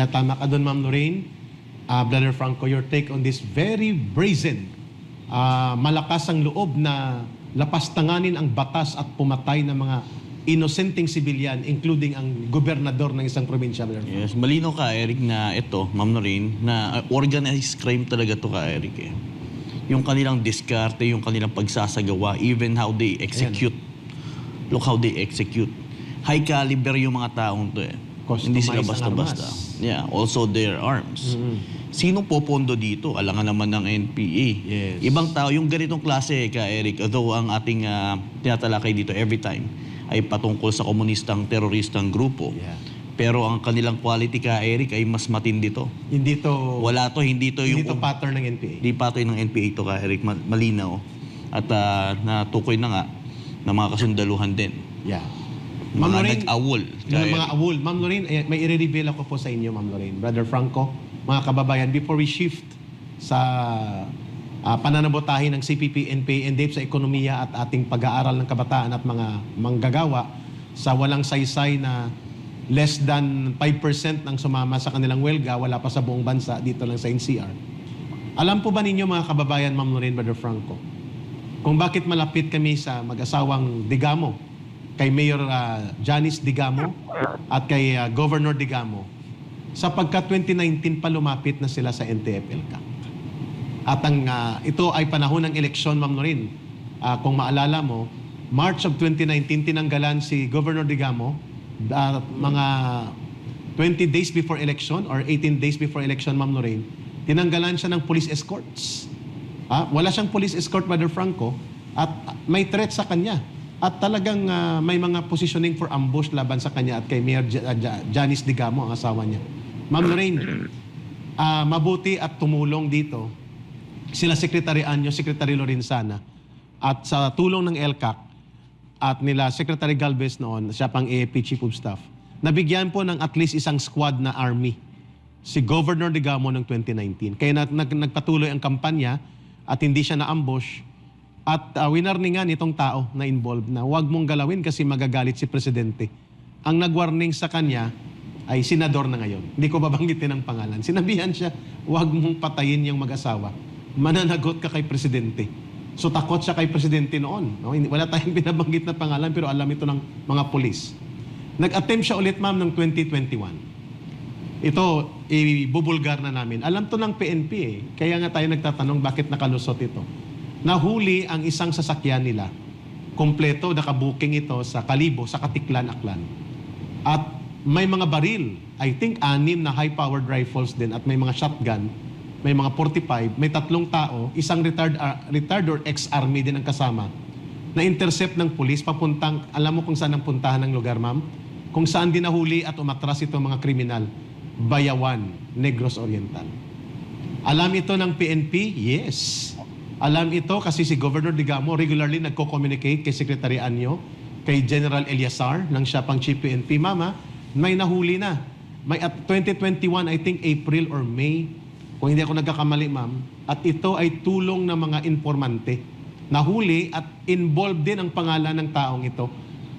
Kaya tama ka doon, Ma'am Lorraine. Uh, Brother Franco, your take on this very brazen, ah, malakas ang loob na lapastanganin ang batas at pumatay ng mga inosenteng sibilyan, including ang gobernador ng isang probinsya, Brother Franco. Yes, malino ka, Eric, na ito, Ma'am Noreen, na uh, organized crime talaga to ka, Eric. Eh. Yung kanilang diskarte, yung kanilang pagsasagawa, even how they execute. Look how they execute. High caliber yung mga taong to eh. Hindi sila basta-basta. Yeah, also their arms. Sino popondo dito? Alangan naman ng NPA. Yes. Ibang tao, yung ganitong klase ka, Eric, although ang ating uh, tinatalakay dito every time ay patungkol sa komunistang teroristang grupo. Yeah. Pero ang kanilang quality ka, Eric, ay mas matindi to. Hindi to, Wala to, hindi to hindi yung... to pattern ng NPA. Hindi pa to ng NPA to ka, Eric, ma- malinaw. At ah, natukoy na nga ng mga kasundaluhan din. Yeah. Mga Lorraine, nag-awol. Ng mga awol. Ma'am Lorraine, eh, may i-reveal ako po sa inyo, Ma'am Lorraine. Brother Franco, mga kababayan, before we shift sa ah, pananabotahin ng CPP, NPA, and DAPE sa ekonomiya at ating pag-aaral ng kabataan at mga manggagawa sa walang saysay na less than 5% ng sumama sa kanilang welga, wala pa sa buong bansa, dito lang sa NCR. Alam po ba ninyo mga kababayan, Ma'am Lorraine, Brother Franco, kung bakit malapit kami sa mag-asawang Digamo, kay Mayor ah, Janice Digamo at kay ah, Governor Digamo, sapagkat 2019 pa lumapit na sila sa NTFL-CA. At ang ah, ito ay panahon ng eleksyon, Ma'am Norin. Ah, kung maalala mo, March of 2019, tinanggalan si Governor Digamo ah, mga 20 days before election or 18 days before election, Ma'am Lorraine, tinanggalan siya ng police escorts. Ah, wala siyang police escort, Brother Franco, at may threat sa kanya. At talagang ah, may mga positioning for ambush laban sa kanya at kay Mayor Ja- Ja- Janice Digamo, ang asawa niya. Ma'am Lorraine, ah, mabuti at tumulong dito sila Secretary Anyo, Secretary Lorenzana, at sa tulong ng LCAC at nila Secretary Galvez noon, siya pang AFP Chief of Staff, nabigyan po ng at least isang squad na army si Governor Digamo ng 2019. Kaya nag- nagpatuloy ang kampanya at hindi siya na-ambush. At uh, winarningan itong tao na involved na huwag mong galawin kasi magagalit si Presidente. Ang nag-warning sa kanya ay senador na ngayon. Hindi ko babanggitin ang pangalan. Sinabihan siya, huwag mong patayin yung mag-asawa. Mananagot ka kay Presidente. So takot siya kay Presidente noon. No? Wala tayong binabanggit na pangalan pero alam ito ng mga pulis. Nag-attempt siya ulit ma'am ng 2021. Ito, ibubulgar na namin. Alam to ng PNP eh. Kaya nga tayo nagtatanong bakit nakalusot ito. Nahuli ang isang sasakyan nila. Kompleto, nakabuking ito sa Kalibo, sa Katiklan, Aklan. At may mga baril. I think anim na high-powered rifles din at may mga shotgun. May mga 45. May tatlong tao. Isang retired, ah, retired or ex-army din ang kasama. Na-intercept ng pulis papuntang, alam mo kung saan ang puntahan ng lugar, ma'am? Kung saan din nahuli at umatras itong mga kriminal. Bayawan, Negros Oriental. Alam ito ng PNP? Yes. Alam ito kasi si Governor Digamo regularly nagko-communicate kay Secretary Anyo, kay General Eliasar, ng siya pang Chief PNP. Mama, may nahuli na. May at 2021, I think April or May, kung hindi ako nagkakamali, ma'am. At ito ay tulong ng mga informante. Nahuli at involved din ang pangalan ng taong ito.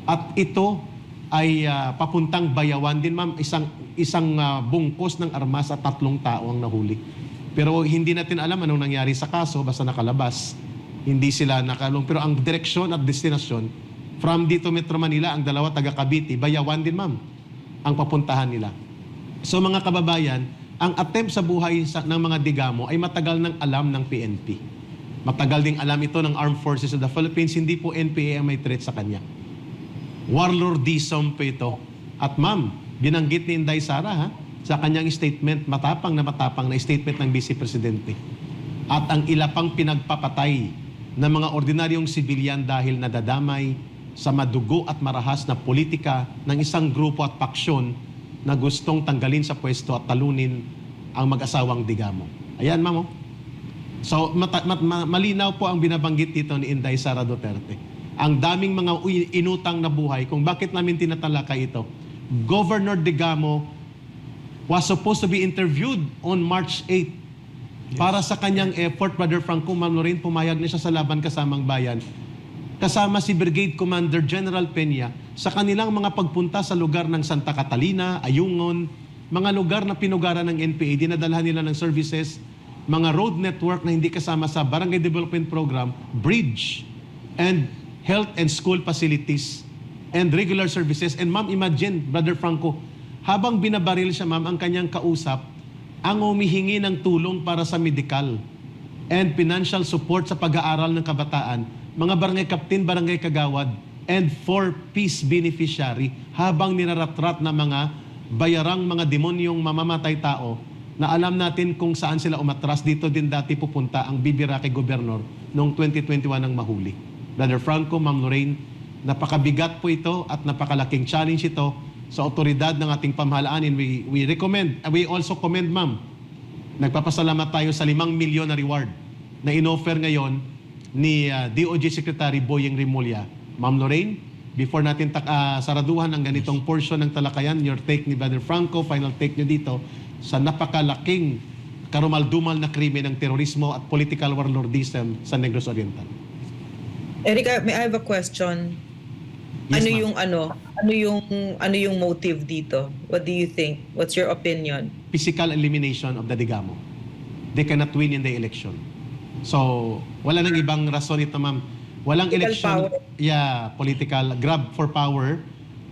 At ito ay ah, papuntang bayawan din, ma'am. Isang, isang ah, bungkos ng armas at tatlong tao ang nahuli. Pero hindi natin alam anong nangyari sa kaso, basta nakalabas. Hindi sila nakalong. Pero ang direksyon at destinasyon, from dito Metro Manila, ang dalawa taga Cavite, bayawan din, ma'am, ang papuntahan nila. So mga kababayan, ang attempt sa buhay sa, ng mga digamo ay matagal ng alam ng PNP. Matagal ding alam ito ng Armed Forces of the Philippines, hindi po NPA ang may threat sa kanya. Warlordism po ito. At ma'am, binanggit ni Inday Sara ha, sa kanyang statement, matapang na matapang na statement ng Vice Presidente. At ang ila pang pinagpapatay ng mga ordinaryong sibilyan dahil nadadamay sa madugo at marahas na politika ng isang grupo at paksyon na gustong tanggalin sa pwesto at talunin ang mag-asawang digamo. Ayan, ma'am. oh. So, mata- mat- ma- malinaw po ang binabanggit dito ni Inday Sara Duterte. Ang daming mga inutang na buhay, kung bakit namin tinatalakay ito. Governor Digamo was supposed to be interviewed on March 8 para sa kanyang effort, Brother Franco Ma'am Lorraine, pumayag na siya sa laban kasamang bayan. Kasama si Brigade Commander General Peña sa kanilang mga pagpunta sa lugar ng Santa Catalina, Ayungon, mga lugar na pinugaran ng NPA, dinadalhan nila ng services, mga road network na hindi kasama sa Barangay Development Program, bridge, and health and school facilities, and regular services. And ma'am, imagine, Brother Franco, habang binabaril siya ma'am, ang kanyang kausap, ang humihingi ng tulong para sa medical and financial support sa pag-aaral ng kabataan, mga barangay captain, barangay kagawad, and for peace beneficiary habang niraratrat na mga bayarang mga demonyong mamamatay tao na alam natin kung saan sila umatras. Dito din dati pupunta ang Bibirake Governor noong 2021 ang mahuli. Brother Franco, Ma'am Lorraine, napakabigat po ito at napakalaking challenge ito sa otoridad ng ating pamahalaan and we, we recommend, we also commend ma'am Nagpapasalamat tayo sa 5 milyon na reward na inoffer ngayon ni uh, DOJ Secretary Boyeng Rimulya. Ma'am Lorraine, before natin tak- ah, saraduhan ang ganitong portion ng talakayan, your take ni Brother Franco, final take nyo dito, sa napakalaking karumaldumal na krimen ng terorismo at political warlordism sa Negros Oriental. Erica, may I have a question? Yes, ano ma'am. yung ano? Ano yung ano yung motive dito? What do you think? What's your opinion? Physical elimination of the Digamo. They cannot win in the election. So, wala nang ibang rason ito, ma'am. Walang Political election. power. Yeah, political grab for power.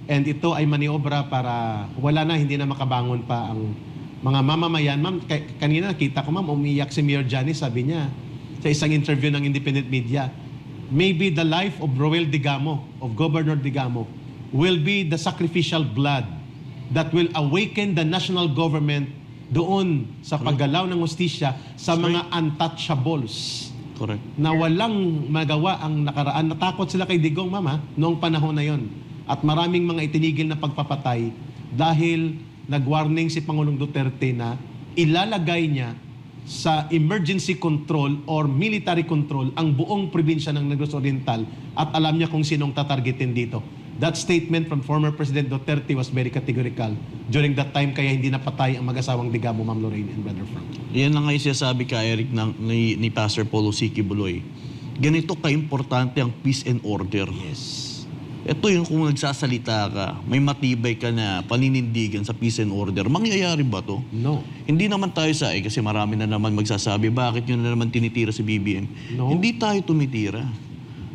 And ito ay maniobra para wala na, hindi na makabangon pa ang mga mamamayan. Ma'am, ka- kanina nakita ko, ma'am, umiyak si Mayor Janice, sabi niya, sa isang interview ng independent media, maybe the life of Roel Digamo, of Governor Digamo, will be the sacrificial blood that will awaken the national government doon sa paggalaw ng hustisya sa mga untouchables Correct. na walang magawa ang nakaraan. Natakot sila kay Digong, mama, noong panahon na yon. At maraming mga itinigil na pagpapatay dahil nag-warning si Pangulong Duterte na ilalagay niya sa emergency control or military control ang buong probinsya ng Negros Oriental at alam niya kung sinong tatargetin dito. That statement from former President Duterte was very categorical. During that time, kaya hindi napatay ang mag-asawang Digamo, Ma'am Lorraine and Brother Frank. Yan lang nga yung sinasabi ka, Eric, ng, ni, ni Pastor Polo Siki Buloy. Ganito ka-importante ang peace and order. Yes. Ito yung kung nagsasalita ka, may matibay ka na paninindigan sa peace and order, mangyayari ba to? No. Hindi naman tayo sa, eh, kasi marami na naman magsasabi, bakit yun na naman tinitira si BBM? No. Hindi tayo tumitira.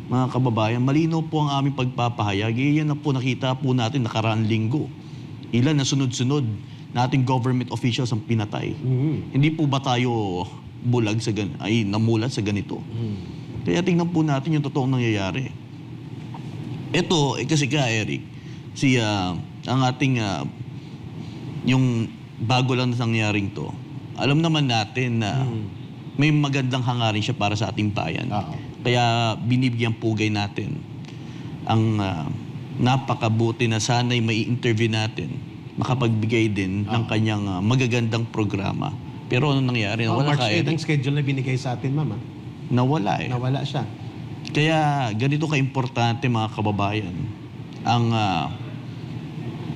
Mga kababayan, malinaw po ang aming pagpapahayag. Eh, Yan na po nakita po natin nakaraang linggo. Ilan na sunod-sunod nating government officials ang pinatay. Mhm. Hindi po ba tayo bulag sa gan ay namulat sa ganito? Mhm. Kaya tingnan po natin yung totoong nangyayari. Ito, eh, kasi ka, Eric, si, ah, ang ating, ah, yung bago lang na nangyaring to, alam naman natin na may magandang hangarin siya para sa ating bayan. Oo. Kaya binibigyan pugay natin ang ah, napakabuti na sana'y may interview natin, makapagbigay din ng kanyang ah, magagandang programa. Pero ano nangyari? Oh, Nawala March ka, 8 Eric. ang schedule na binigay sa atin, mama. Nawala eh. Nawala siya. Kaya ganito ka-importante mga kababayan ang ah,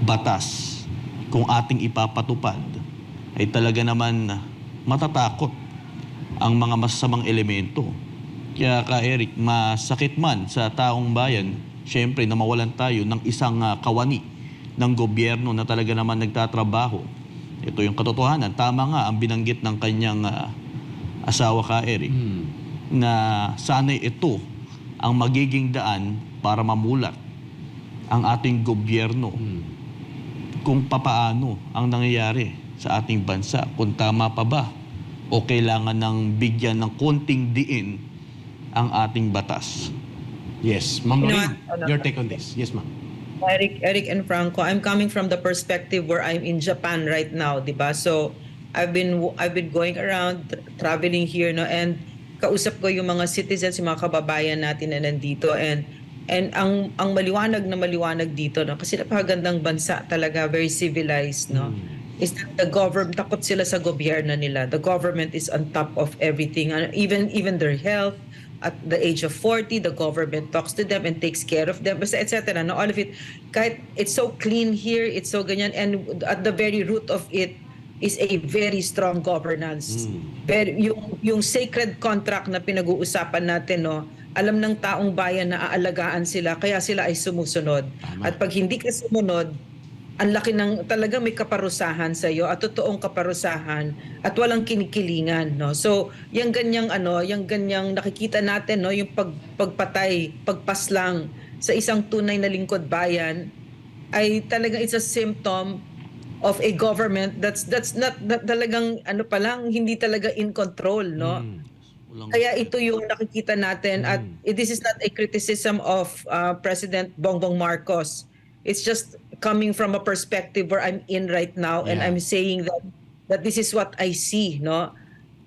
batas kung ating ipapatupad ay talaga naman matatakot ang mga masasamang elemento. Kaya ka Eric, masakit man sa taong bayan, syempre na mawalan tayo ng isang ah, kawani ng gobyerno na talaga naman nagtatrabaho. Ito yung katotohanan. Tama nga ang binanggit ng kanyang ah, asawa ka Eric Hmm. na sana'y ito ang magiging daan para mamulat ang ating gobyerno Hmm. kung papaano ang nangyayari sa ating bansa. Kung tama pa ba o kailangan ng bigyan ng konting diin ang ating batas. Yes. Ma'am You know Lorraine, what? Ano? your take on this. Yes, ma'am. Eric, Eric and Franco, I'm coming from the perspective where I'm in Japan right now, 'di ba? So, I've been I've been going around tra- traveling here no and kausap ko yung mga citizens, yung mga kababayan natin na nandito and and ang ang maliwanag na maliwanag dito no kasi napakagandang bansa talaga, very civilized, no. Is that the government takot sila sa gobyerno nila. The government is on top of everything, and even even their health, at the age of 40, the government talks to them and takes care of them, basta et cetera. No, all of it. Kahit it's so clean here, it's so ganyan, and at the very root of it is a very strong governance. Very, yung, yung sacred contract na pinag-uusapan natin, no, alam ng taong bayan na aalagaan sila, kaya sila ay sumusunod. Tama. At pag hindi ka sumunod, ang laki ng talaga may kaparusahan sa iyo at totoong kaparusahan at walang kinikilingan no so yung ganyang ano yung ganyang nakikita natin no yung pag, pagpatay pagpaslang sa isang tunay na lingkod bayan ay talagang it's a symptom of a government that's that's not that talagang ano pa lang hindi talaga in control no Mm. Walang, kaya ito yung nakikita natin at this is not a criticism of uh, President Bongbong Marcos. It's just coming from a perspective where I'm in right now and Yeah. I'm saying that that this is what I see, no?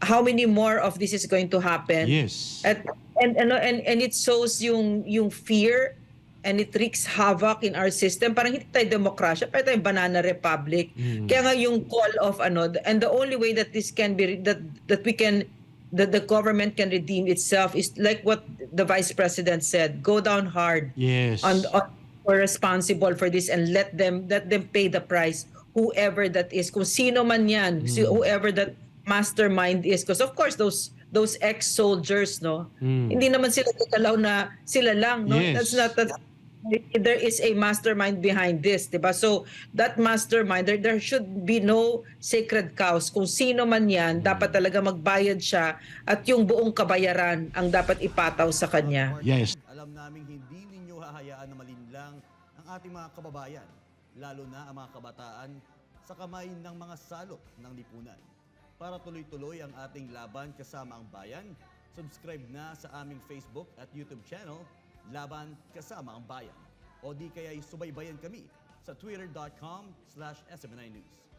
How many more of this is going to happen? Yes. At and and and, and it shows yung yung fear and it wreaks havoc in our system. Parang hindi tayo demokrasya, parang tayo banana republic. Kaya nga yung call of ano, and the only way that this can be, that that we can, that the government can redeem itself is like what the vice president said, go down hard Yes. on, on or responsible for this and let them let them pay the price whoever that is kung sino man yan Hmm. whoever that mastermind is because of course those those ex-soldiers no Mm. hindi naman sila kakalaw na sila lang no Yes. that's not that there is a mastermind behind this diba so that mastermind there, there should be no sacred cows kung sino man yan dapat talaga magbayad siya at yung buong kabayaran ang dapat ipataw sa kanya Yes. Alam naming hindi ninyo hahayaan na malinlang ang ating mga kababayan, lalo na ang mga kabataan sa kamay ng mga salot ng lipunan. Para tuloy-tuloy ang ating laban kasama ang bayan, subscribe na sa aming Facebook at YouTube channel, Laban Kasama ang Bayan. O di kaya'y subaybayan kami sa twitter.com slash SMNI News.